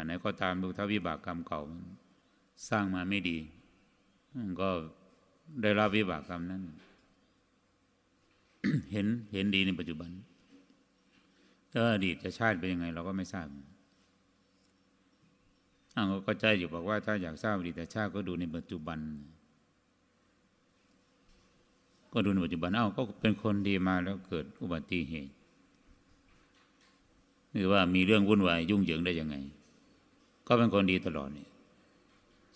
นาดไหนก็ตามดูถ้าวิบากกรรมเก่าสร้างมาไม่ดี ก็ได้รับวิบากกรรมนั้น เห็นเห็นดีในปัจจุบันถ้าอดีตจะชาติเป็นยังไง เราก็ไม่ทราบอ้าวก็ใจอยู่บอกว่าถ้าอยากทราบอดีตชาติก็ดูในปัจจุบัน ก็ดูในปัจจุบันเอ้าก็เป็นคนดีมาแล้วเกิดอุบัติเหตุหรือว่ามีเรื่องวุ่นวายยุ่งเหยิงได้ยังไง ก็เป็นคนดีตลอดนี่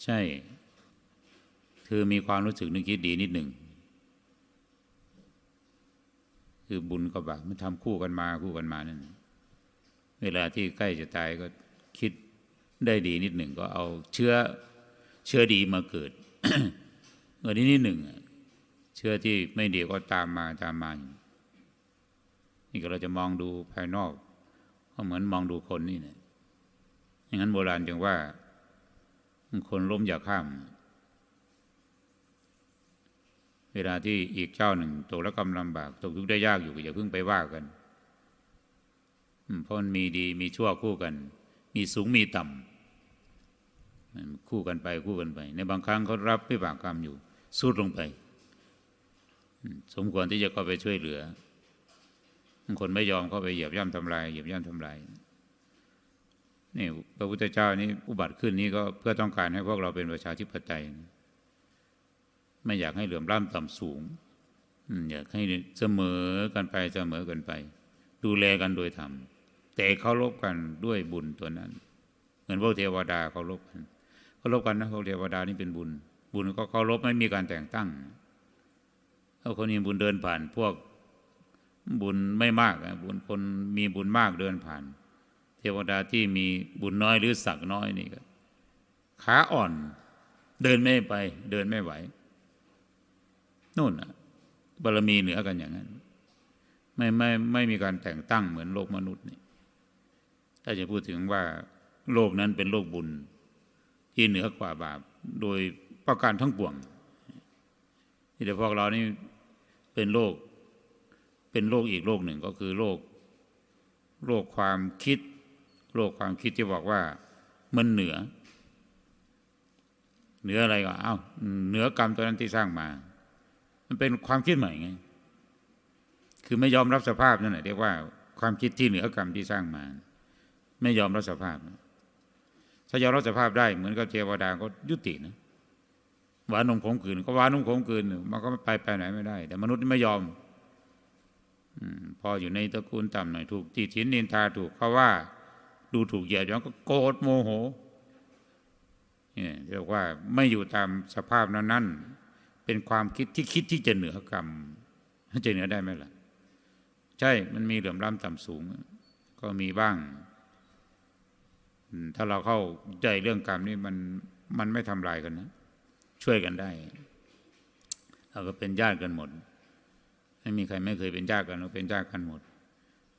ใช่ คือมีความรู้สึกนึกคิดดีนิดหนึ่ง คือบุญกับบาปมันทำคู่กันมาคู่กันมานั่นเวลาที่ใกล้จะตายก็คิดได้ดีนิดหนึ่งก็เอาเชื้อเชื้อดีมาเกิดเออนี้นิดหนึ่งเชื้อที่ไม่ดีก็ตามมาตามมานี่ก็เราจะมองดูภายนอก ก็เหมือนมองดูคนนี่เนี่ย อย่างนั้นโบราณจึงว่า คนล้มอย่าข้าม เวลาที่อีกเจ้าหนึ่งตกแล้วกำลำบากตกทุกข์ได้ยากอยู่อย่าเพิ่งไปว่ากันเพราะมันมีดีมีชั่วคู่กัน มีสูงมีต่ำคู่กันไปคู่กันไป ในบางครั้งเขารับวิบากกรรมอยู่สุดลงไป สมควรที่จะเข้าไปช่วยเหลือคนไม่ยอมเข้าไปเหยียบย่ำทำลายเหยียบย่ำทำลาย นี่พระพุทธเจ้านี่อุบัติขึ้นนี้ก็เพื่อต้องการให้พวกเราเป็นประชาธิปไตย ไม่อยากให้เหลื่อมล้ำต่ำสูงอยากให้เสมอกันไปเสมอกันไป ดูแลกันโดยธรรมแต่เคารพกันด้วยบุญตัวนั้น เหมือนพวกเทวดาเคารพกันเคารพกันนะพวกเทวดานี่เป็นบุญ บุญก็เคารพไม่มีการแต่งตั้งถ้าคนมีบุญเดินผ่าน พวกบุญไม่มากนะบุญคนมีบุญมากเดินผ่าน วดาที่มีบุญน้อยหรือศักดิน้อยนี่ก็ขาอ่อน เดินไม่ไป เดินไม่ไหวนู่นน่ะบารมีเหนือกันอย่างนั้น ไม่ไม่ไม่มีการแต่งตั้งเหมือนโลกมนุษย์นี่ถ้าจะพูดถึงว่าโลกนั้นเป็นโลกบุญ ที่เหนือกว่าบาป โดยประการทั้งปวงที่แต่พวกเรานี่เป็นโลกเป็นโลกอีกโลกหนึ่งก็คือโลก โลกความคิด โลกความคิดที่บอกว่ามันเหนือ เหนืออะไรก็เอ้าเหนือกรรมตัวนั้นที่สร้างมา มันเป็นความคิดใหม่ไงคือไม่ยอมรับสภาพนั่นแหละเรียกว่าความคิดที่เหนือกรรมที่สร้างมา ไม่ยอมรับสภาพ ถ้ายอมรับสภาพได้เหมือนกับเทวดาก็ยุตินะหวานนมขมขืนก็หวานนมขมขืนมันก็ไปไปไหนไม่ได้ แต่มนุษย์ไม่ยอมอมพออยู่ในตระกูลต่ำหน่อยถูกจีทินนินทาถูกเขาว่า ดูถูกเหยียดย้อนก็โกรธโมโหเนี่ยเรียกว่าไม่อยู่ตามสภาพนั้น ๆ เป็นความคิดที่คิดที่จะเหนือกรรมจะเหนือได้ไหมล่ะ ใช่มันมีเหลื่อมล้ำต่ำสูง ก็มีบ้าง ถ้าเราเข้าใจเรื่องกรรมนี่มันมันไม่ทำลายกันนะ ช่วยกันได้เราก็เป็นญาติกันหมด ไม่มีใครไม่เคยเป็นญาติกันเราเป็นญาติกันหมด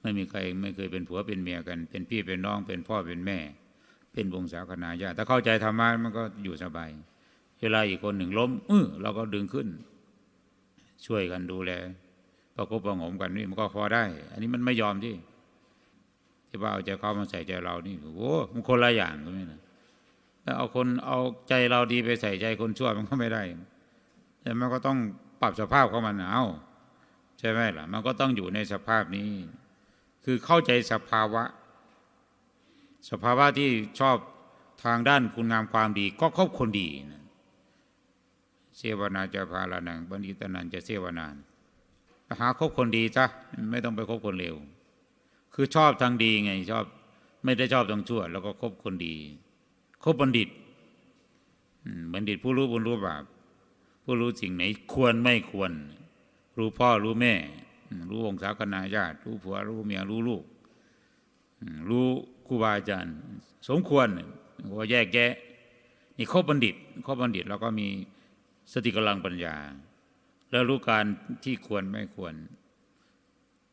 ไม่มีใครไม่เคยเป็นผัวเป็นเมียกัน เป็นพี่เป็นน้อง เป็นพ่อเป็นแม่ เป็นวงศาคณาญาติถ้าเข้าใจธรรมะมันก็อยู่สบาย เวลาอีกคนหนึ่งล้มเออเราก็ดึงขึ้น ช่วยกันดูแลประคบประงมกันนี่มันก็พอได้ อันนี้มันไม่ยอมที่ที่ว่าเอาใจเขามาใส่ใจเรานี่โอ้มันคนละอย่างก็ไม่นะถ้าเอาคนเอาใจเราดีไปใส่ใจคนชั่วมันก็ไม่ได้ แต่มันก็ต้องปรับสภาพของมันเอาใช่ไหมล่ะ มันก็ต้องอยู่ในสภาพนี้ คือเข้าใจสภาวะ สภาวะที่ชอบทางด้านคุณงามความดี ก็คบคนดีนะเสวนาจะพาลานังบัณฑิตนันจะเสวนานหาคบคนดีซะไม่ต้องไปคบคนเลวคือชอบทางดีไงชอบไม่ได้ชอบทางชั่ว แล้วก็คบคนดี คบบัณฑิตบัณฑิตผู้รู้บุญรู้บาปผู้รู้สิ่งไหนควรไม่ควร รู้พ่อรู้แม่ รู้วงศาคณาญาติ รู้ผัวรู้เมียรู้ลูก รู้ครูบาอาจารย์ สมควรว่าแยกแยะนี่คบบัณฑิตคบบัณฑิตเราก็มีสติกำลังปัญญา แล้วรู้การที่ควรไม่ควร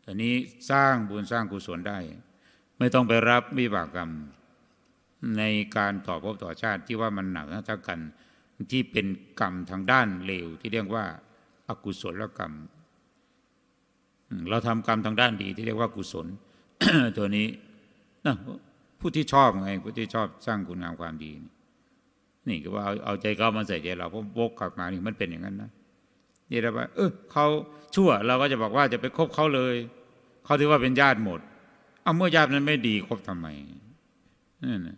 อันนี้สร้างบุญสร้างกุศลได้ ไม่ต้องไปรับวิบากกรรม ในการต่อภพต่อชาติที่ว่ามันหนักนะทักกันที่เป็นกรรมทางด้านเลวที่เรียกว่าอากุศลกรรม เราทำกรรมทางด้านดีที่เรียกว่ากุศล ตัวนี้นะผู้ที่ชอบไงผู้ที่ชอบสร้างคุณงามความดี นี่นี่ก็ว่าเอาเอาใจเขามาใส่ใจเราเพราะวกกลับมานี่มันเป็นอย่างนั้นนะนี่เราว่าเออเขาชั่วเราก็จะบอกว่าจะไปคบเขาเลยเขาถือว่าเป็นญาติหมดเอาเมื่อญาตินั้นไม่ดีคบทำไมนั่นนะ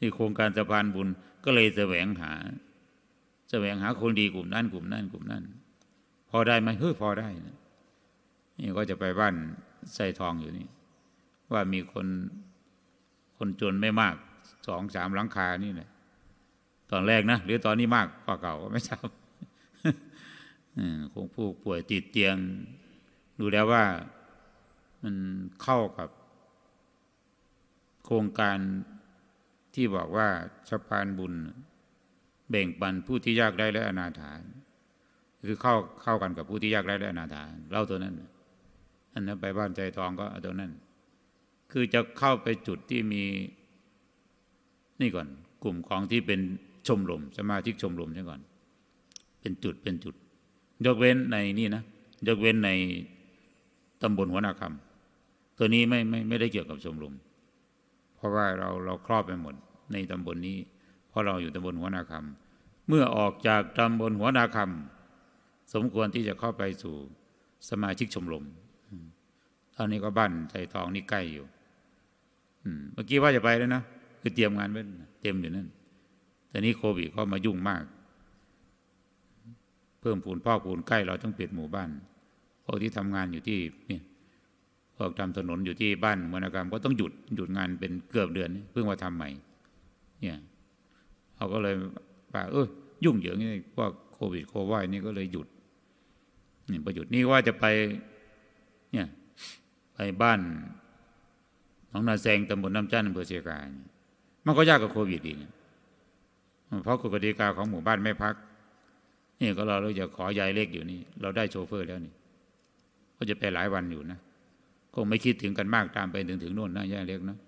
นี่โครงการสะพานบุญก็เลยแสวงหา แสวงหาคนดีกลุ่มนั้นกลุ่มนั้นกลุ่มนั้นพอได้ไหมเฮ้ยพอได้นะ นี่ก็จะไปบ้านใส่ทองอยู่นี่ ว่ามีคนคนจนไม่มากสองสามหลังคานี่แหละตอนแรกนะหรือตอนนี้มากกว่าเก่าก็ไม่ทราบคงผู้ป่วยติดเตียง ดูแล้วว่ามันเข้ากับ โครงการที่บอกว่าสะพานบุญ แบ่งปันผู้ที่ยากไร้และอนาถาคือเข้าเข้ากันกับผู้ที่ยากไร้และอนาถาเล่าตัวนั้น อันนั้นไปบ้านใจทองก็เอาตัวนั้น คือจะเข้าไปจุดที่มี นี่ก่อน กลุ่มของที่เป็นชมรมสมาชิกชมรมใช่ก่อน เป็นจุดเป็นจุด ยกเว้นในนี่นะยกเว้นในตำบลหัวนาคำตัวนี้ไม่ไม่ไม่ได้เกี่ยวกับชมรมเพราะว่าเราเราครอบไปหมดในตำบลนี้ เพราะเราอยู่ตำบลหัวนาคำเมื่อออกจากตำบลหัวนาคำสมควรที่จะเข้าไปสู่สมาชิกชมรม อืมตอนนี้ก็บ้านใจทองนี่ใกล้อยู่เมื่อกี้ว่าจะไปแล้วนะคือเตรียมงานไว้เตรียมอยู่นั่นแต่นี้โควิดก็มายุ่งมาก เพิ่มพูนพ่อพูนใกล้เราต้องปิดหมู่บ้านพวกที่ทำงานอยู่ที่เนี่ยพวกทำถนนอยู่ที่บ้านมรณกรรมก็ต้องหยุดหยุดงานเป็นเกือบเดือน เพิ่งมาทำใหม่ เนี่ยเขาก็เลยป่าเออยุ่งเหยิงนี่พวกโควิดโควายนี่ก็เลยหยุดนี่พอหยุดนี่ว่าจะไป เนี่ย ไปบ้านหนองนาแซงตำบลน้ำจันทร์อำเภอเชียงรายมันก็ยากกับโควิดอีกเพราะกฎกติกาของหมู่บ้านไม่พักนี่ก็เราเราจะขอยายเล็กอยู่นี่ เราได้โชเฟอร์แล้วนี่ ก็จะไปหลายวันอยู่นะคงไม่คิดถึงกันมากตามไปถึงถึงโน่นนะยายเล็กนะ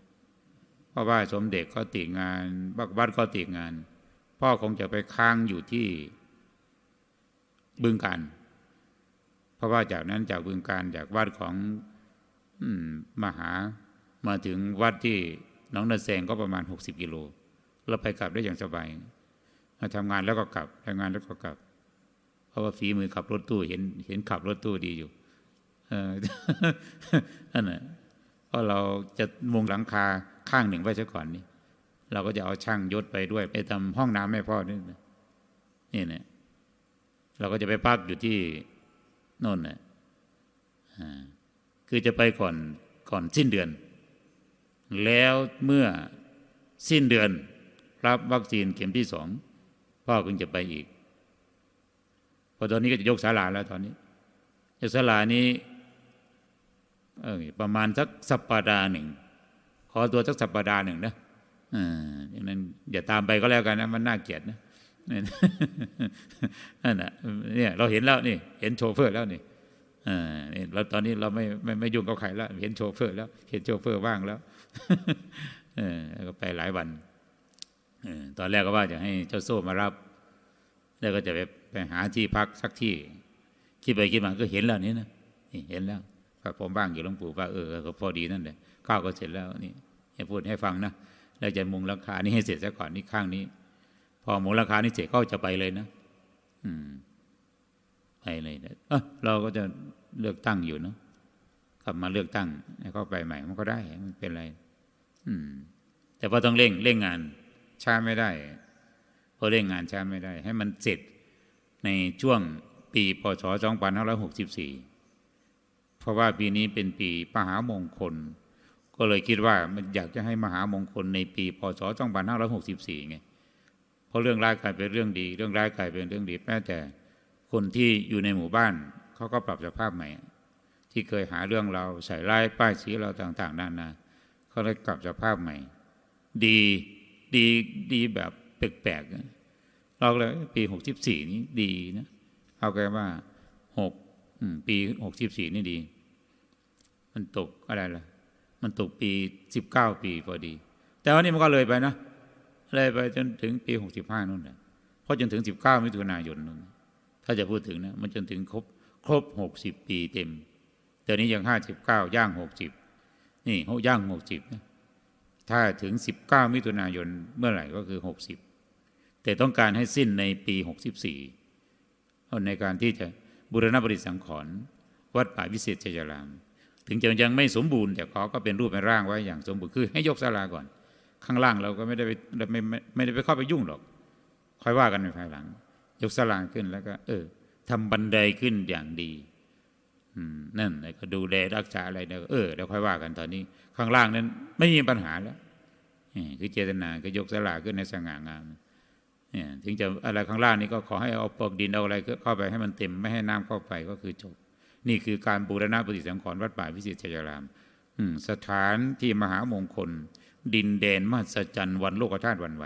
เพราะว่าสมเด็จก็ติดงานบักบัดก็ติดงาน พ่อคงจะไปค้างอยู่ที่บึงการเพราะว่าจากนั้นจากบึงการจากวัดของ มมหามาถึงวัดที่หนองนาแซงก็ประมาณ 60 กิโลเราไปกลับได้อย่างสบายมาทำงานแล้วก็กลับทำงานแล้วก็กลับ เพราะว่าฝีมือขับรถตู้เห็นเห็นขับรถตู้ดีอยู่เออนั่นแหละเพราะเราจะมุงหลังคาข้างหนึ่งไว้ซะก่อนนี่เราก็จะเอาช่างยศไปด้วย ไปทำห้องน้ำให้พ่อนี่นี่เนี่ยเราก็จะไปพักอยู่ที่โน่นนะอ่า คือจะไปก่อนก่อนสิ้นเดือน แล้วเมื่อสิ้นเดือน รับวัคซีนเข็มที่สองพ่อจึงจะไปอีกพอตอนนี้ก็จะยกศาลาแล้วตอนนี้ยกศาลานี้เออประมาณสักสัปปดาห์หนึ่งขอตัวสักสัปปดาห์หนึ่งนะอ่าอย่างนั้นอย่าตามไปก็แล้วกันนะมันน่าเกลียดนะนี่ยนั่นน่ะเนี่ยเราเห็นแล้วนี่ เห็นโชเฟอร์แล้วนี่ อ่าเราตอนนี้เราไม่ไม่ไม่ยุ่งกับใครแล้ว เห็นโชเฟอร์แล้ว เห็นโชเฟอร์ว่างแล้วเออก็ไปหลายวันอตอนแรกก็ว่าจะให้เจ้าโซ่มารับ แล้วก็จะไปไปหาที่พักสักที่ คิดไปคิดมาก็เห็นแล้วนี่นะเห็นแล้วพระผมบ้างอยู่หลวงปู่ว่าเออก็พอดีนั่นแหละข้าวก็เสร็จแล้วนี่ให้พูดให้ฟังนะแล้วจะมุงราคานี้ให้เสร็จซะก่อนนี่ข้างนี้ พอมุงราคานี้เสร็จก็จะไปเลยนะ อืม อะไปเลยนะเออเราก็จะเลือกตั้งอยู่เนาะกลับมาเลือกตั้งให้เข้าไปใหม่มันก็ได้มันเป็นไร อืม แต่พอต้องเร่งเร่งงานช้าไม่ได้เพราะเร่งงานช้าไม่ได้ ให้มันเสร็จในช่วงปีพศ2564 เพราะว่าปีนี้เป็นปีมหามงคล ก็เลยคิดว่ามันอยากจะให้มหามงคลในปีพศ2564ไงเพราะเรื่องร้ายกลายเป็นเรื่องดี เรื่องร้ายกลายเป็นเรื่องดีแม้แต่ คนที่อยู่ในหมู่บ้านเขาก็ปรับสภาพใหม่ ที่เคยหาเรื่องเราใส่ร้ายป้ายสีเราต่างๆนานาเขาเลยกลับสภาพใหม่ ดีดีดีแบบแปลกๆเราเลยปีหกสิบสี่นี้ดีนะเอาแค่ว่าหกปีหกสิบสี่นี่ดี มันตกอะไรล่ะ มันตกปีสิบเก้าปีพอดี แต่ว่านี่มันก็เลยไปนะเลยไปจนถึงปีหกสิบห้านู่นแหละเพราะจนถึงสิบเก้ามิถุนายนนู่น ถ้าจะพูดถึงนะมันจนถึงครบครบหกสิบปีเต็มแต่นี้ยังห้าสิบเก้าย่างหกสิบนี่เขาย่างหกสิบนะถ้าถึง19มิถุนายนเมื่อไหร่ก็คือ60แต่ต้องการให้สิ้นในปี64ในการที่จะบูรณะปฏิสังขรณ์วัดป่าวิเศษชัยราม ถึงจะยังไม่สมบูรณ์แต่เขาก็เป็นรูปเป็นร่างไว้อย่างสมบูรณ์คือให้ยกศาลาก่อน ข้างล่างเราก็ไม่ได้ไปไม่ไม่ไม่ได้ไปเข้าไปยุ่งหรอกค่อยว่ากันในภายหลัง ยกศาลางขึ้นแล้วก็ เออทำบันไดขึ้นอย่างดีนั่นแล้วก็ดูแลรักษาอะไรเนี่ยเออเดี๋ยวค่อยว่ากันตอนนี้ ข้างล่างนั้น ไม่มีปัญหาแล้วนี่คือเจตนาก็ยกศาลาขึ้นในสง่างามเนี่ยถึงจะอะไรข้างล่างนี้ก็ขอให้เอาปลอกดินเอาอะไรเข้าไปให้มันเต็มไม่ให้น้ำเข้าไปก็คือจบ นี่คือการบูรณะปฏิสังขรณ์วัดป่าวิสิตชัยรามสถานที่มหามงคล ดินแดนมหัศจรรย์วันโลกธาตุวันไหว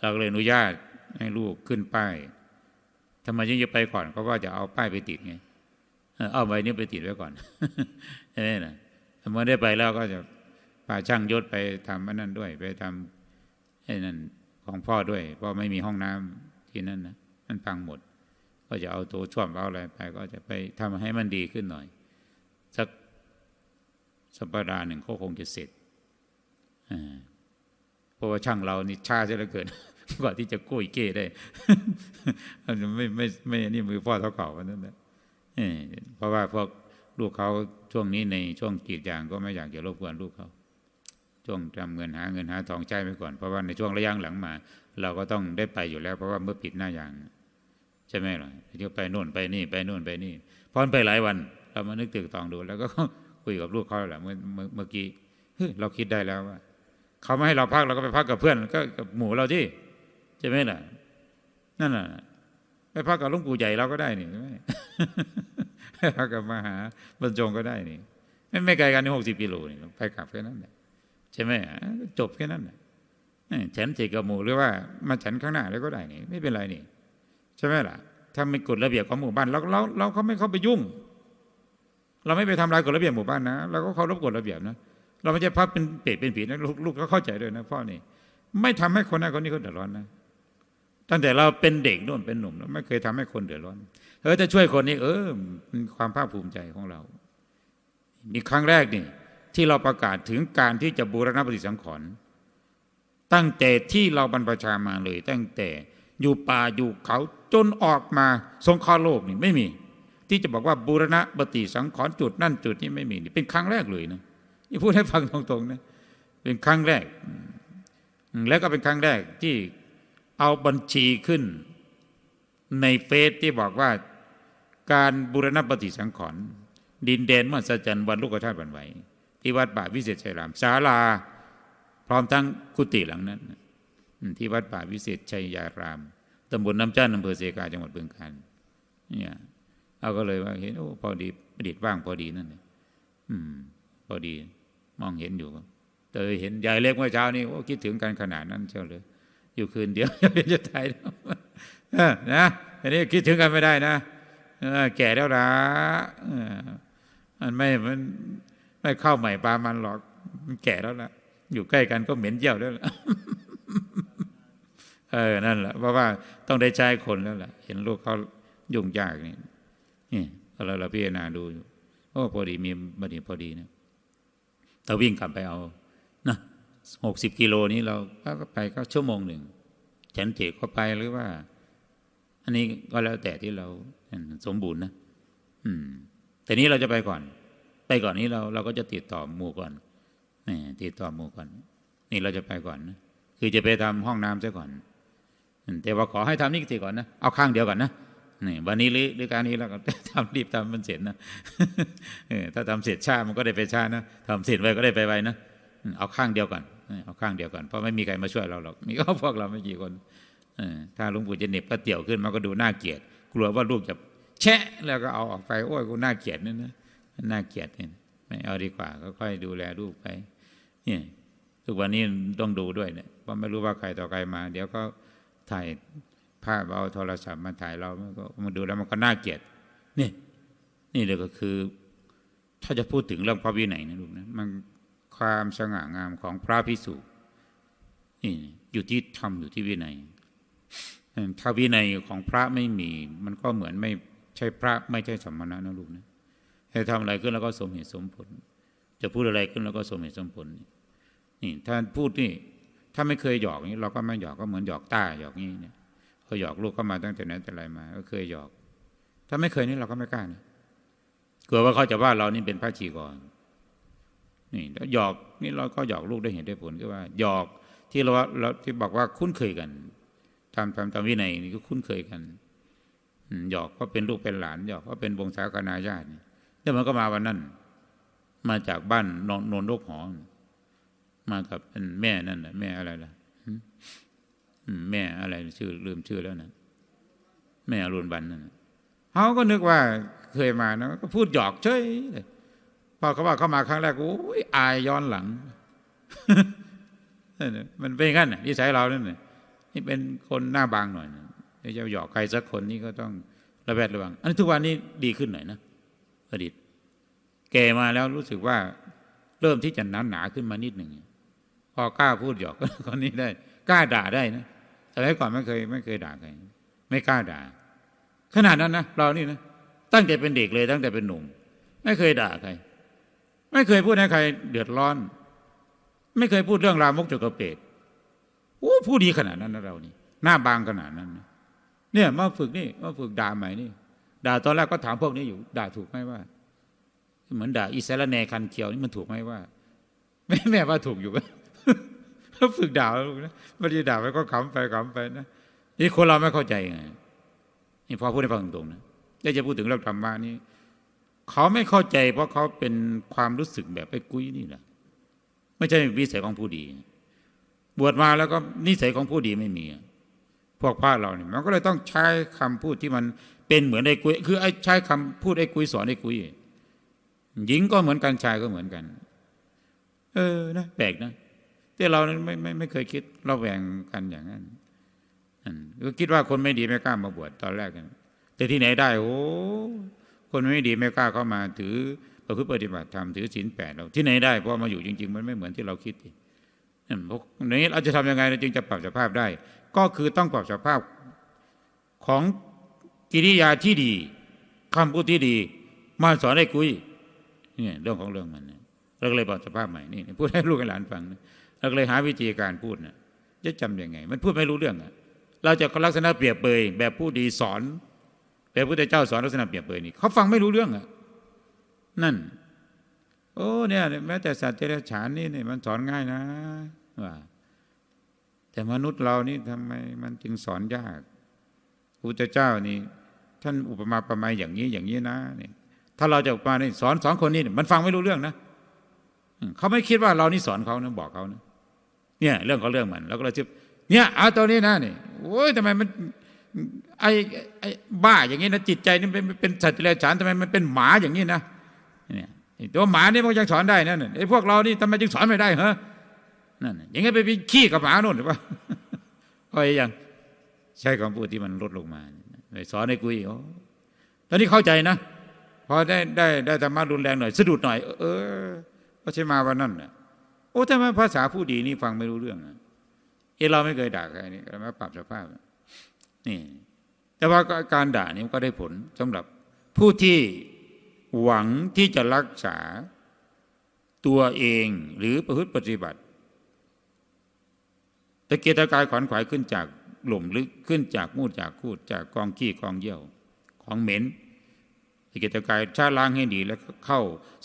เราก็เลยอนุญาต ให้ลูกขึ้นป้ายทำไมยังจะไปก่อนเพราะว่าจะเอาป้ายไปติดไงเอาใบนี้ไปติดไว้ก่อนใช่ไหมนะเมื่อได้ไปแล้วก็จะพาช่างยศไปทำอันนั้นด้วย ไปทำไอ้นั่นของพ่อด้วยเพราะไม่มีห้องน้ำที่นั่นนะมันพังหมด ก็จะเอาตัวช่วมเอาอะไรไป ก็จะไปทำให้มันดีขึ้นหน่อย สักสัปดาห์หนึ่งเขาคงจะเสร็จเพราะว่าช่างเรานี่ช้าเสียเหลือเกิน กว่าที่จะกุ้ยเก้ได้ไม่ไม่ไม่นี่มือพ่อเท่าเก่าวันนั้นนะเออเพราะว่าพวกลูกเขาช่วงนี้ในช่วงกีดยางก็ไม่อยากจะรบกวนลูกเขาช่วงทำเงินหาเงินหาทองใจไปก่อนเพราะว่าในช่วงระยะหลังมา เราก็ต้องได้ไปอยู่แล้ว เพราะว่าเมื่อปิดหน้ายางใช่ไหมล่ะเที่ยวไปโน่นไปนี่ ไปโน่นไปนี่พอนไปหลายวัน เรามานึกตึกตองดู แล้วก็คุยกับลูกเขาแหละเมื่อเมื่อกี้เฮ้ยเราคิดได้แล้วว่าเขาไม่ให้เราพักเราก็ไปพักกับเพื่อนก็กับหมู่เราที่ ใช่ไหมล่ะ นั่นน่ะไปพักกับหลุงปู่ใหญ่เราก็ได้นี่ใช่ไหมพักกับมหาบรรจงก็ได้นี่ไม่ไม่ไกลกันนี่หกสิบกิโลนี่ไปกลับแค่นั้นแหละใช่ไหมจบแค่นั้นแหละฉันเจกับหมู่หรือว่ามาฉันข้างหน้าแล้วก็ได้นี่ ไม่เป็นไรนี่ ใช่ไหมล่ะถ้าไม่กฎระเบียบของหมู่บ้านเราเราเราเขาไม่เข้าไปยุ่ง เราไม่ไปทำลายกฎระเบียบหมู่บ้านนะเราก็เคารพกฎระเบียบนะเราไม่ใช่พับเป็นเป็ดเป็นผีนะลูกลูกก็เข้าใจด้วยนะพ่อนี่ ไม่ทำให้คนนั้นคนนี้เขาเดือดร้อนนะ ตั้งแต่เราเป็นเด็กนู่นเป็นหนุ่มเราไม่เคยทำให้คนเดือดร้อนเออจะช่วยคนนี้ เออเป็นความภาคภูมิใจของเรา มีครั้งแรกนี่ ที่เราประกาศถึงการที่จะบูรณะปฏิสังขรณ์ตั้งแต่ที่เราบรรพชามาเลย ตั้งแต่อยู่ป่าอยู่เขาจนออกมาสงเคราะห์โลกนี่ไม่มี ที่จะบอกว่าบูรณะปฏิสังขรณ์จุดนั่นจุดนี้ไม่มีนี่เป็นครั้งแรกเลยนะนี่พูดให้ฟังตรงๆนะเป็นครั้งแรก แล้วก็เป็นครั้งแรกที่ เอาบัญชีขึ้น ในเฟซที่บอกว่าการบูรณะปฏิสังขรณ์ดินแดนมหัศจรรย์วันลูกธาตุวันไหวที่วัดป่าวิเศษชัยรามศาลา พร้อมทั้งกุฏิหลังนั้น ที่วัดป่าวิเศษชัยยารามตำบลน้ำจ้านอำเภอเสกาจังหวัดบึงกาฬเนี่ยเอาก็เลยว่าเห็นโอ้พอดีประดิษฐ์ว่างพอดีนั่นเลยอืม พอดี มองเห็นอยู่แต่เห็นยายเล็กเมื่อเช้านี้โอ้คิดถึงกันขนาดนั้นเชียวเลย อยู่คืนเดียวจะตายแล้วนะอันนี้คิดถึงกันไม่ได้นะแก่แล้วนะมันไม่มันไม่เข้าใหม่ปลามันหรอก มันแก่แล้วละอยู่ใกล้กันก็เหม็นเยี่ยวแล้วล่ะเออนั่นแหละเพราะว่าต้องได้ใช้คนแล้วล่ะ เห็นลูกเขายุ่งยากนี่นี่เราเราพิจารณาดูอยู่โอ้พอดีมีบัดนี้พอดีนะเราวิ่งกลับไปเอา หกสิบกิโลนี้เราก็ไปก็ชั่วโมงหนึ่งฉันเจก็ไปหรือว่า อันนี้ก็แล้วแต่ที่เราสมบูรณ์นะอืม แต่นี้เราจะไปก่อน ไปก่อนนี้เราเราก็จะติดต่อหมู่ก่อนนี่ติดต่อหมู่ก่อน นี่เราจะไปก่อนนะคือจะไปทำห้องน้ำซะก่อนแต่ว่าขอให้ทำนี่สิก่อนนะเอาข้างเดียวก่อนนะนี่วันนี้หรือหรือการนี้เราก็ทำรีบทำมันเสร็จนะถ้าทำเสร็จช้ามันก็ได้ไปช้านะทำเสร็จไวก็ได้ไปไวนะเอาข้างเดียวก่อน เอาข้างเดียวก่อนเพราะไม่มีใครมาช่วยเราหรอกมีก็พวกเราไม่กี่คนถ้าหลวงปู่จะเหน็บก็เตี่ยวขึ้นมันก็ดูน่าเกลียด กลัวว่าลูกจะแชะแล้วก็เอาออกไปโอ้ยกูน่าเกลียดนั่นนะน่าเกลียดเนี่ยไม่เอาดีกว่าก็ค่อยดูแลลูกไปเนี่ยทุกวันนี้ต้องดูด้วยเนี่ยเพราะไม่รู้ว่าใครต่อใครมา เดี๋ยวก็ถ่ายภาพเอาโทรศัพท์มาถ่ายเรามันก็มาดูแล้วมันก็น่าเกลียดนี่นี่เลยก็คือ ถ้าจะพูดถึงเรื่องพระวินัยนะลูกนะมัน ความสง่างามของพระพิสุนี่อยู่ที่ธรรมอยู่ที่วินัยถ้าวินัยของพระไม่มี มันก็เหมือนไม่ใช่พระไม่ใช่สมณะนะลูกนะให้ทำอะไรขึ้นแล้วก็สมเหตุสมผล จะพูดอะไรขึ้นแล้วก็สมเหตุสมผล นี่ถ้าพูดนี่ ถ้าไม่เคยหยอกนี้เราก็ไม่หยอกก็เหมือนหยอกต้าหยอกนี้เนี่ยเขาหยอกลูกก็มาตั้งแต่ไหนแต่ไรมา ก็เคยหยอก ถ้าไม่เคยนี่เราก็ไม่กล้านะกลัวว่าเขาจะว่าเรานี่เป็นพระชีกรนี่ แล้วหยอกนี่เราก็หยอกลูกได้เห็นได้ผลก็ว่าหยอกที่เราเราที่บอกว่าคุ้นเคยกันทำทำตามวินัยนี่ก็คุ้นเคยกันหยอกก็เป็นลูกเป็นหลานหยอกก็เป็นวงศาคณาญาตินี่แล้วมันก็มาวันนั้น มาจากบ้านนนนนรกหอมากับแม่นั่นน่ะแม่อะไรล่ะแม่อะไรชื่อลืมชื่อแล้วนะแม่อรุณบันนั่นน่ะเขาก็นึกว่าเคยมานะก็พูดหยอกเฉยเลย อเขาว่าเขามาครั้งแรกโอ้ยอายย้อนหลังนั่นน่ะมันเป็นงั้นนิสัยเรานั่นน่ะนี่เป็นคนหน้าบางหน่อยนะจะหยอกใครสักคนนี่ก็ต้องระแวดระวัง อันนี้ทุกวันนี้ดีขึ้นหน่อยนะอดีตแก่มาแล้วรู้สึกว่าเริ่มที่จะหนาหนาขึ้นมานิดหนึ่งพอกล้าพูดหยอกคนนี้ได้กล้าด่าได้นะแต่ก่อนไม่เคยไม่เคยด่าใครไม่กล้าด่า ขนาดนั้นนะเรานี่นะตั้งแต่เป็นเด็กเลยตั้งแต่เป็นหนุ่ม ไม่เคยด่าใคร ไม่เคยพูดให้ใครเดือดร้อน ไม่เคยพูดเรื่องรามกจกกระเปดโอ้พูดดีขนาดนั้นนะเรานี่หน้าบางขนาดนั้นเนี่ยมาฝึกนี่มาฝึกด่าใหม่นี่ด่าตอนแรกก็ถามพวกนี้อยู่ ด่าถูกไหมว่า เหมือนด่าอิสระแนคันเคียวนี่มันถูกไหมว่าแม่แม่ว่าถูกอยู่ปะฝึกด่าลูกนะไม่ได้ด่าไปก็ขำไปขำไปนะนี่คนเราไม่เข้าใจไงนี่พอพูดให้ฟังตรงๆนะแล้จะพูดถึงเรื่องธรรมะนี่ เขาไม่เข้าใจ เพราะเขาเป็นความรู้สึกแบบไอ้กุ้ยนี่แหละไม่ใช่วิสัยของผู้ดี บวชมาแล้วก็นิสัยของผู้ดีไม่มี พวกพระเราเนี่ยมันก็เลยต้องใช้คำพูดที่มันเป็นเหมือนไอ้กุ้ยคือไอ้ใช้คำพูดไอ้กุ้ยสอนไอ้กุ้ยหญิงก็เหมือนกันชายก็เหมือนกัน เออนะแปลกนะแต่เราไม่ไม่ไม่เคยคิดเราแหวงกันอย่างนั้นก็คิดว่าคนไม่ดีไม่กล้ามาบวชตอนแรกกันแต่ที่ไหนได้โอ้ คนไม่ดีไม่กล้าเข้ามาถือประพฤติปฏิบัติธรรมถือศีลแปดเราที่ไหนได้เพราะมาอยู่จริง ๆ มันไม่เหมือนที่เราคิดดินั่นพวกนี้เราจะทำยังไงเราจึงจะปรับสภาพได้ ก็คือต้องปรับสภาพของกิริยาที่ดีคำพูดที่ดี มาสอนให้กุยเนี่ยเรื่องของเรื่องมันเนี่ยเราก็เลยบอกสภาพใหม่นี่พูดให้ลูกให้หลานฟังนะเราก็เลยหาวิธีการพูดนะจะจำยังไง มันพูดไม่รู้เรื่องอะเราจะลักษณะเปรียบเปยแบบผู้ดีสอน แบบพระพุทธเจ้าสอนลักษณะเปรียบเปยนี่เขาฟังไม่รู้เรื่องอะนั่น โอ้เนี่ย แม้แต่สัตว์เดรัจฉานนี่เนี่ยมันสอนง่ายนะว่าแต่มนุษย์เรานี่ทำไมมันจึงสอนยากพระพุทธเจ้านี่ ท่านอุปมาประมยอย่างนี้อย่างนี้นะเนี่ยถ้าเราจะมาเนี่สอนสอนคนนี่มันฟังไม่รู้เรื่องนะเขาไม่คิดว่าเรานี่สอนเขานะบอกเขานะเนี่ย เรื่องของเรื่องมันเราก็เลยคิดเนี่ยเอาตัวนี้นะนี่โอ้ยทำไมมัน ไอ้ไอ้บ้าอย่างนี้นะจิตใจนี่เป็นเป็นสัตว์เดรัจฉานทำไมมันเป็นหมาอย่างนี้นะเนี่ยตัวหมานี่มันยังสอนได้นั่นไอ้พวกเรานี่ทำไมจึงสอนไม่ได้เหรอนั่นอย่างงี้ไปไปขี้กับหมาโน่นหรือเปล่าพอยังใช้คำพูดที่มันลดลงมาไปสอนให้กุยโอ้ตอนนี้เข้าใจนะพอได้ได้ได้ธรรมะรุนแรงหน่อยสะดุดหน่อย เออก็ใช่มาวันนั้นน่ะโอ้ทำไมภาษาผู้ดีนี่ฟังไม่รู้เรื่องอะเอเราไม่เคยด่าใครนี่มาปรับสภาพนี่ แต่ว่าการด่านี่ก็ได้ผลสำหรับผู้ที่หวังที่จะรักษาตัวเองหรือประพฤติปฏิบัติตะเกียกตะกายขวัญขวายขึ้นจากหล่มลึกขึ้นจากมูดจากคูดจากกองขี้กองเยี่ยวของเหม็นเกิจกายชาล้างให้ดีแล้วเข้า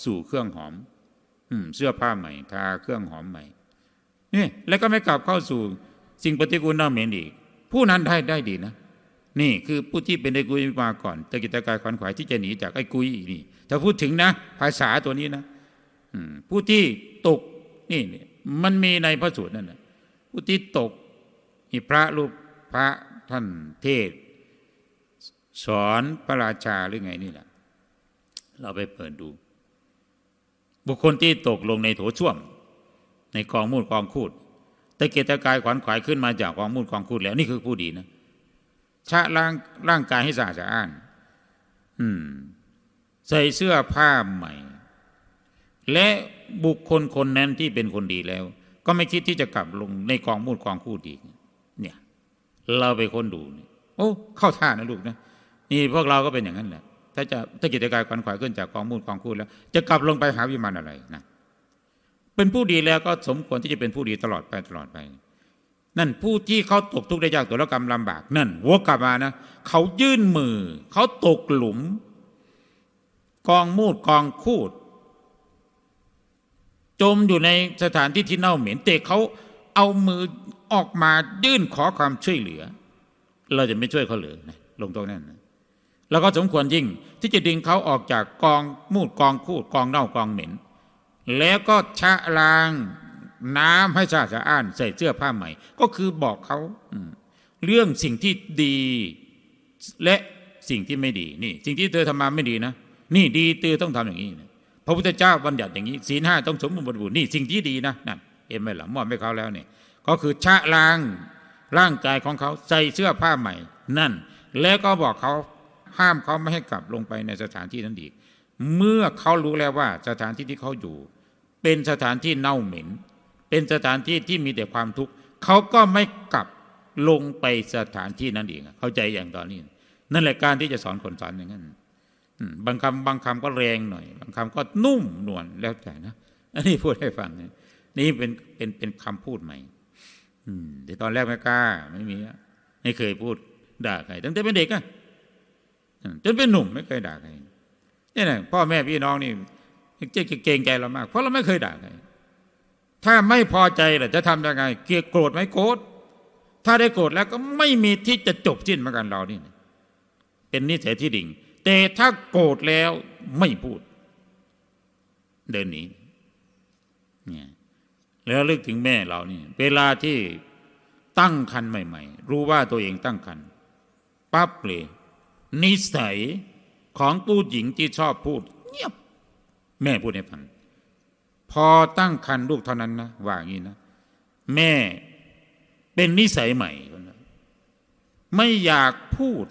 สู่เครื่องหอม อืม เสื้อผ้าใหม่ ทาเครื่องหอมใหม่นี่แล้วก็ไม่กลับเข้าสู่สิ่งปฏิกูลน่าเหม็นอีก ผู้นั้นได้ได้ดีนะ นี่คือผู้ที่เป็นไอ้กุยมาก่อนตะกิจกายขวัญขวายที่จะหนีจากไอ้กุยนี่ถ้าพูดถึงนะ ภาษาตัวนี้นะอผู้ที่ตกนี่นี่มันมีในพระสูตรนั่นนะผู้ที่ตกนี่พระรูปพระท่านเทศ สอนพระราชาหรือไงนี่แหละเราไปเปิดดู บุคคลที่ตกลงในโถส้วม ในกองมูลกองคูดตะเกียกตะกายขวัญขวายขึ้นมาจากกองมูลกองคูดแล้วนี่คือผู้ดีนะ ชะล้างร่างกายให้สะอาดสะอ้านใส่เสื้อผ้าใหม่ และบุคคลคนนั้นที่เป็นคนดีแล้ว ก็ไม่คิดที่จะกลับลงในกองมูลกองคูดอีกเนี่ย เราไปคนดูนี่โอ้ เข้าท่านะลูกนะนี่พวกเราก็เป็นอย่างนั้นแหละ ถ้าจะถ้ากิจการขวัญขวายขึ้นจากกองมูลกองคูดแล้ว จะกลับลงไปหาวิมานอะไรนะเป็นผู้ดีแล้วก็สมควรที่จะเป็นผู้ดีตลอดไปตลอดไป นั่นผู้ที่เขาตกทุกข์ได้ยากตัวละกรรมลำบาก นั่นวกกลับมานะเขายื่นมือ เขาตกหลุม กองมูดกองคูด จมอยู่ในสถานที่ที่เน่าเหม็นแต่เขาเอามือออกมายื่นขอความช่วยเหลือ เราจะไม่ช่วยเขาเหรือนะลงตรงนั้นนะแล้วก็สมควรยิ่งที่จะดึงเขาออกจากกองมูดกองคูดกองเน่ากองเหม็น แล้วก็ชะล้าง น้ำให้สะอาสะอ้านใส่เสื้อผ้าใหม่ ก็คือบอกเขาเรื่องสิ่งที่ดี และสิ่งที่ไม่ดีนี่ สิ่งที่เธอทำมาไม่ดีนะนี่ดีเธอต้องทำอย่างนี้นะพระพุทธเจ้าบัญญัติอย่างนี้ศีลห้าต้องสมบูรณ์บริบูรณ์นี่สิ่งที่ดีนะนั่นเอ็มไม่หลัมอบให้เขาแล้วเนี่ยก็คือชะล้างร่างกายของเขาใส่เสื้อผ้าใหม่ นั่น แล้วก็บอกเขาห้ามเขาไม่ให้กลับลงไปในสถานที่นั้นอีกเมื่อเขารู้แล้วว่าสถานที่ที่เขาอยู่ เป็นสถานที่เน่าเหม็น เป็นสถานที่ที่มีแต่ความทุกข์เขาก็ไม่กลับลงไปสถานที่นั้นอีกเข้าใจอย่างตอนนี้ นั่นแหละการที่จะสอนคนสอนอย่างนั้นบางคำบางคำก็แรงหน่อย บางคำก็นุ่มนวลแล้วแต่นะอันนี้พูดให้ฟังนะนี่เป็นเป็นเป็นคำพูดใหม่แต่ตอนแรกไม่กล้า ไม่มีไม่เคยพูดด่าใครตั้งแต่เป็นเด็กอะจนเป็นหนุ่มไม่เคยด่าใครนี่นะพ่อแม่พี่น้องนี่จะเกรงใจเรามาก เพราะเราไม่เคยด่าใคร ถ้าไม่พอใจล่ะจะทำยังไง เกลียดโกรธไหมโกรธถ้าได้โกรธแล้วก็ไม่มีที่จะจบสิ้นเหมือนกันเรานี่เป็นนิสัยที่ดิ่ง แต่ถ้าโกรธแล้วไม่พูด เดินหนีเนี่ยแล้วลึกถึงแม่เรานี่ เวลาที่ตั้งคันใหม่ ๆ รู้ว่าตัวเองตั้งคันปั๊บเลยนิสัยของผู้หญิงที่ชอบพูด เงียบ แม่พูดให้ฟัง พอตั้งคันลูกเท่านั้นนะว่าอย่างนี้นะ แม่เป็นนิสัยใหม่คนนั้นไม่อยากพูด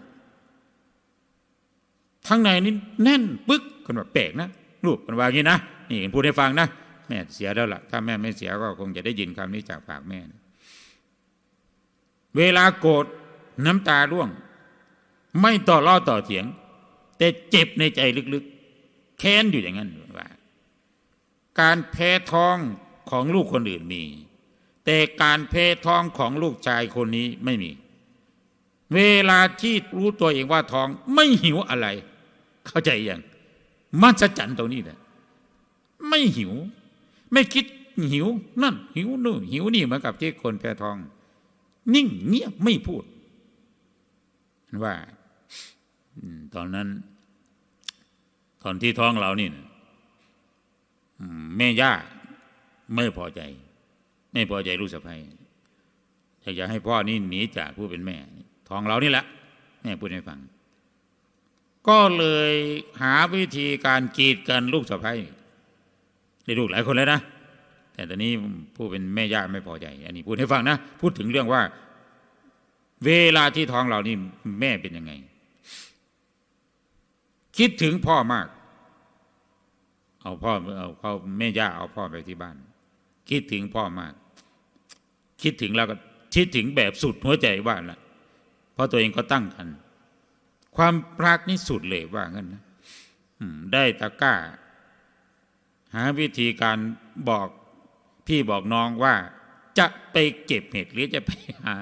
ทั้งในนี่แน่นปึ๊กคนว่าแปลกนะลูกคนว่าอย่างนี้นะนี่พูดให้ฟังนะแม่เสียแล้วล่ะ ถ้าแม่ไม่เสียก็คงจะได้ยินคำนี้จากปากแม่นะเวลาโกรธน้ำตาร่วง ไม่ต่อล้อต่อเถียง แต่เจ็บในใจลึกๆ แค้นอยู่อย่างนั้นว่า การแพ้ท้องของลูกคนอื่นมี แต่การแพ้ท้องของลูกชายคนนี้ไม่มี เวลาที่รู้ตัวเองว่าท้องไม่หิวอะไร เข้าใจยังมันจะจันตรงนี้แหละไม่หิว ไม่คิดหิวนั่น หิวนู่นหิวนี่เหมือนกับที่คนแพ้ท้อง นิ่งเงียบไม่พูดว่าตอนนั้น ตอนที่ท้องเรานี่นะ แม่ย่าไม่พอใจ ไม่พอใจลูกสะใภ้อยากจะให้พ่อนี่หนีจากผู้เป็นแม่ท้องเรานี่แหละแม่พูดให้ฟัง ก็เลยหาวิธีการกีดกันลูกสะใภ้ได้ลูกหลายคนแล้วนะแต่ตอนนี้ผู้เป็นแม่ย่าไม่พอใจ อันนี้พูดให้ฟังนะพูดถึงเรื่องว่า เวลาที่ท้องเรานี่แม่เป็นยังไง คิดถึงพ่อมาก เอาพ่อเอาเขาแม่ย่าเอาพ่อไปที่บ้าน คิดถึงพ่อมาก คิดถึงแล้วก็คิดถึงแบบสุดหัวใจว่าละเพราะตัวเองก็ตั้งคันความรักนี่สุดเลยว่างั้นนะได้ตะกร้า หาวิธีการบอกพี่บอกน้องว่าจะไปเก็บเห็ดหรือจะไปหา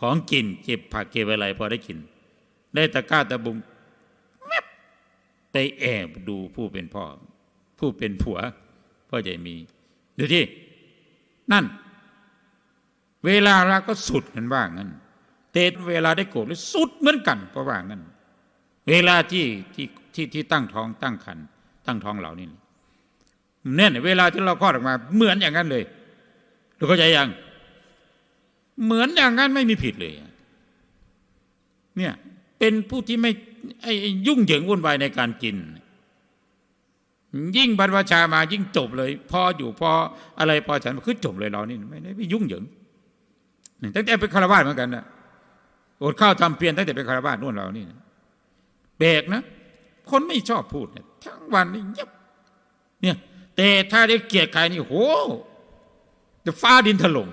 ของกินเก็บผักเก็บอะไรพอได้กิน ได้ตะกร้าตะบุงไปแอบดูผู้เป็นพ่อ ผู้เป็นผัวพ่อใหญ่มีดูที่นั่น เวลาเราก็สุดกันว่างั้นแต่เวลาได้โกรธสุดเหมือนกัน เพราะว่างั้น เวลาที่ที่ที่ที่ตั้งท้องตั้งคันตั้งท้องเหล่านี้เนี่ยเวลาที่เราคลอดออกมา เหมือนอย่างนั้นเลยดูเข้าใจยังเหมือนอย่างนั้นไม่มีผิดเลย เนี่ยเป็นผู้ที่ไม่ไอ้ยุ่งเหยิงวุ่นวายในการกิน ยิ่งบรรพชามายิ่งจบเลย พออยู่พออะไรพอฉันคือจบเลยเรานี่ไม่ได้ไปยุ่งเหยิงตั้งแต่เป็นคารวาสเหมือนกันนะอดข้าวทำเพียรตั้งแต่เป็นคารวาสนู่นเรานี่นะแบกนะ คนไม่ชอบพูดนี่ยทั้งวันนี่เงียบเนี่ย แต่ถ้าได้เกลียดใครนี่โหจะฟ้าดินถล่ม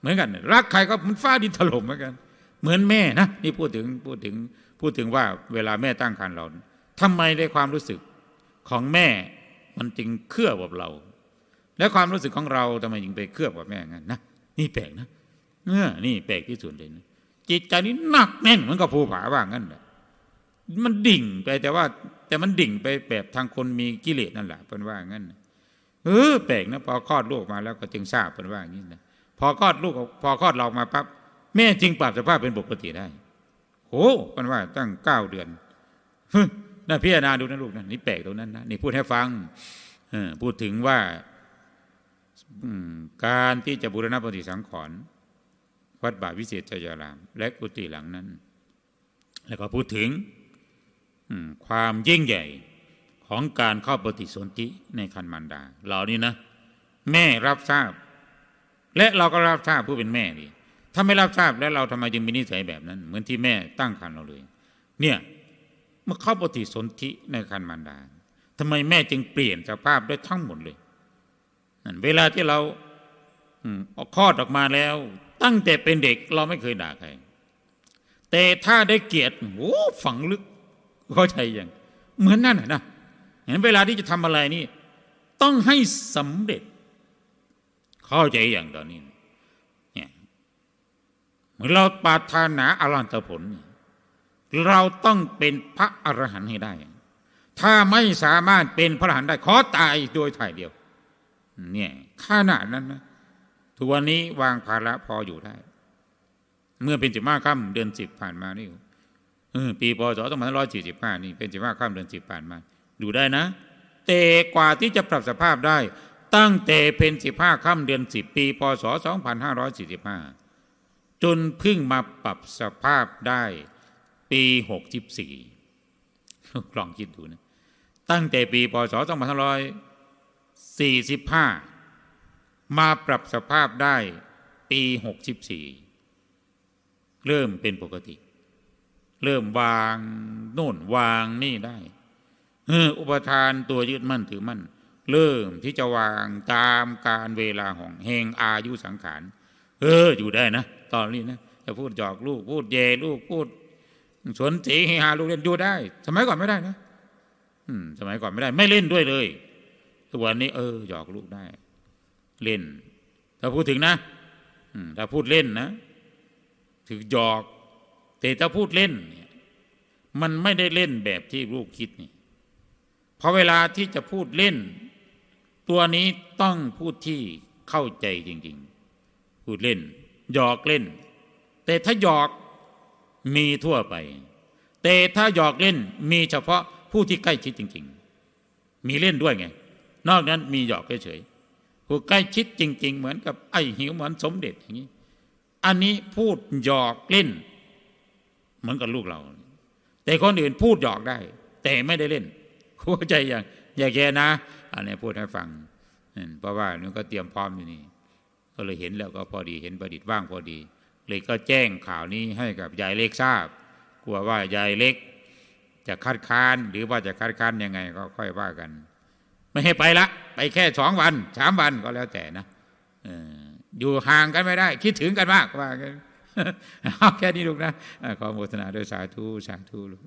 เหมือนกันรักใครก็มันฟ้าดินถล่มเหมือนกัน เหมือนแม่นะนี่พูดถึงพูดถึงพูดถึงว่าเวลาแม่ตั้งครรภ์เราทำไมได้ความรู้สึก ของแม่มันจึงเคลื่อกับเรา แล้วความรู้สึกของเราทำไมจึงไปเคลือบกับแม่งั้นนะนี่แปลกนะเออนี่แปลกที่สุดเลยนะจิตใจนี้หนักแน่นเหมือนกับภูผาว่างั้นแหละมันดิ่งไปแต่ว่า แต่มันดิ่งไปแบบทางคนมีกิเลสนั่นแหละเป็นว่างั้นเออแปลกนะพอคลอดลูกมาแล้วก็จึงทราบเป็นว่าอย่างนี้นะพอคลอดลูกพอคลอดเรามาปั๊บแม่จึงปรับสภาพเป็นปกติได้โอ้เป็นว่าตั้งเก้าเดือนฮึ น่าพิจารณาดูนะลูกนะนี่แปลกตรงนั้นนะนี่พูดให้ฟังพูดถึงว่าการที่จะบูรณะปฏิสังขรณ์วัดบาทวิเศษชัยาราม และกุฏิหลังนั้น แล้วก็พูดถึงความยิ่งใหญ่ของการเข้าปฏิสนธิในคันมันดา เหล่านี้นะ แม่รับทราบ และเราก็รับทราบผู้เป็นแม่ดีถ้าไม่รับทราบแล้วเราทำไมจึงมีนิสัยแบบนั้น เหมือนที่แม่ตั้งครรภ์เราเลย เนี่ย เมื่อเข้าปฏิสนธิในคันมันดาทำไมแม่จึงเปลี่ยนสภาพได้ทั้งหมดเลยนั่นเวลาที่เราออกคลอดออกมาแล้ว ตั้งแต่เป็นเด็กเราไม่เคยด่าใครแต่ถ้าได้เกียรติโอ้ฝังลึกเข้าใจยังเหมือนนั่นนะเห็นเวลาที่จะทำอะไรนี่ ต้องให้สำเร็จ เข้าใจอย่างตอนนี้เนี่ยเหมือนเราปรารถนาอรันตผลเเราต้องเป็นพระอรหันต์ให้ได้ ถ้าไม่สามารถเป็นพระอรหันต์ได้ ขอตายโดยถ่ายเดียว เนี่ยขนาดนั้นนะทุกวันนี้วางภาระพออยู่ได้ เมื่อเป็นสิบห้าค่ำเดือนสิบผ่านมานี่เออปีพศสองพันร้อยสี่สิบห้านี่เป็นสิบห้าค่ำเดือนสิบผ่านมาดูได้นะ แต่กว่าที่จะปรับสภาพได้ ตั้งแต่เป็นสิบห้าค่ำเดือนสิบปีพศสองพันห้าร้อยสี่สิบห้าจนพิ่งมาปรับสภาพได้ ปีหกสิบสี่ลองคิดดูนะ ตั้งแต่ปีพศสองพันร้อยสี่สิบห้ามาปรับสภาพได้ปีหกสิบสี่เริ่มเป็นปกติ เริ่มวางโน่นวางนี่ได้เอออุปทานตัวยึดมั่นถือมั่น เริ่มที่จะวางตามการเวลาของแห่งอายุสังขาร เออ อยู่ได้นะ ตอนนี้นะจะพูดหยอกลูก พูดเยลูกพูด สวนเสเฮฮาลูกเล่นอยู่ได้ สมัยก่อนไม่ได้นะอืม สมัยก่อนไม่ได้ ไม่เล่นด้วยเลยทุกวันนี้ เออหยอกลูกได้ เล่น ถ้าพูดถึงนะอืมถ้าพูดเล่นนะถือหยอกแต่ถ้าพูดเล่นเนี่ยมันไม่ได้เล่นแบบที่ลูกคิดนี่พอเวลาที่จะพูดเล่น ตัวนี้ต้องพูดที่เข้าใจจริง ๆ พูดเล่น หยอกเล่น แต่ถ้าหยอก มีทั่วไป แต่ถ้าหยอกเล่นมีเฉพาะผู้ที่ใกล้ชิดจริง ๆ มีเล่นด้วยไง นอกนั้นมีหยอกเฉยๆผู้ใกล้ชิดจริง ๆ เหมือนกับไอ้หิวเหมือนสมเด็จอย่างนี้ อันนี้พูดหยอกเล่น เหมือนกับลูกเรา แต่คนอื่นพูดหยอกได้ แต่ไม่ได้เล่นเข้าใจอย่างอย่าแกนะ อันนี้พูดให้ฟังเพราะว่านี่ก็เตรียมพร้อมอยู่นี่ก็เลยเห็นแล้วก็พอดีเห็นประดิษฐ์ว่างพอดี เลยก็แจ้งข่าวนี้ให้กับยายเล็กทราบ กลัวว่ายายเล็ก จะคัดค้านหรือว่าจะคัดค้านยังไงก็ค่อยว่ากัน ไม่ให้ไปละ ไปแค่สองวันสามวันก็แล้วแต่นะอยู่ห่างกันไม่ได้ คิดถึงกันมากว่ากันเอาแค่นี้ลูกนะขอโมทนาด้วยสาธุสาธุลูก